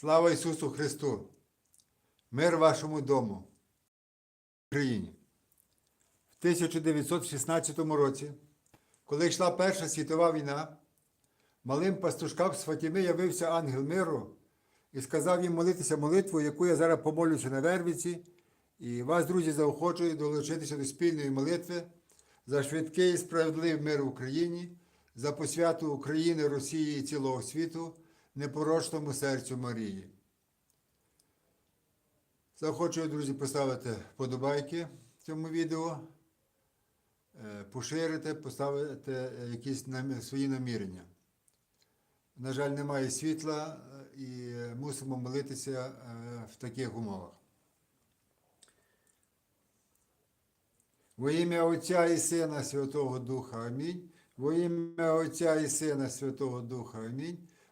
Слава Ісусу Христу! Мир вашому дому, Україні. В 1916 році, коли йшла Перша світова війна, малим пастушкам з Фатіми явився ангел миру і сказав їм молитися молитву, яку я зараз помолюся на Вервіці, і вас, друзі, заохочую долучитися до спільної молитви за швидкий і справедливий мир в Україні, за посвяту України, Росії і цілого світу, непорочному серцю Марії. Заохочую, друзі, поставити вподобайки цьому відео, е, поширити, поставити якісь свої намірення. На жаль, немає світла е, і мусимо молитися е, в таких умовах. Во ім'я Отця і Сина Святого Духа Амінь. Во ім'я Отця і Сина Святого Духа Амінь.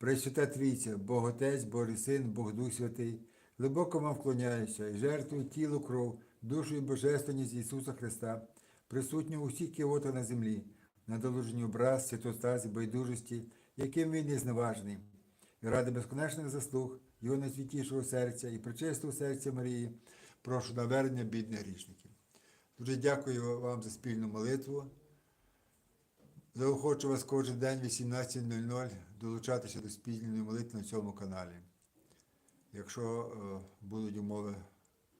Пресвята Трійця, Бог Отець, Божий Син, Бог Дух Святий, глибоко вам вклоняюся і жертвую тіло, кров, душу і божественність Ісуса Христа, присутню у всіх кіота на землі, на доложенні образ, святостазі, байдужості, яким він є зневажний, і ради безконечних заслуг Його найсвятішого серця і причистого серця Марії, прошу навернення бідних грішників. Дуже дякую вам за спільну молитву. Заохочу вас кожен день 18.00 долучатися до спільної молитви на цьому каналі. Якщо е, будуть умови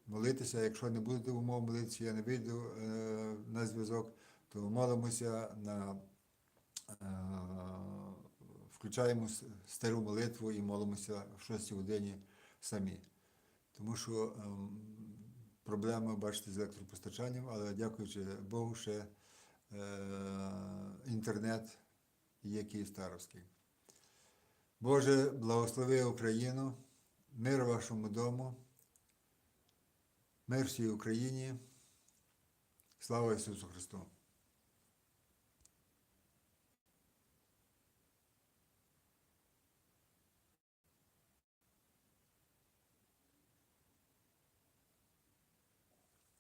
молитися, якщо не будуть умов молитися, я не вийду е, на зв'язок, то молимося на е, включаємо стару молитву і молимося в 6 годині самі. Тому що ем, проблеми, бачите, з електропостачанням, але дякуючи Богу, ще інтернет є Київстаровський. Боже, благослови Україну, мир вашому дому, мир всій Україні. Слава Ісусу Христу!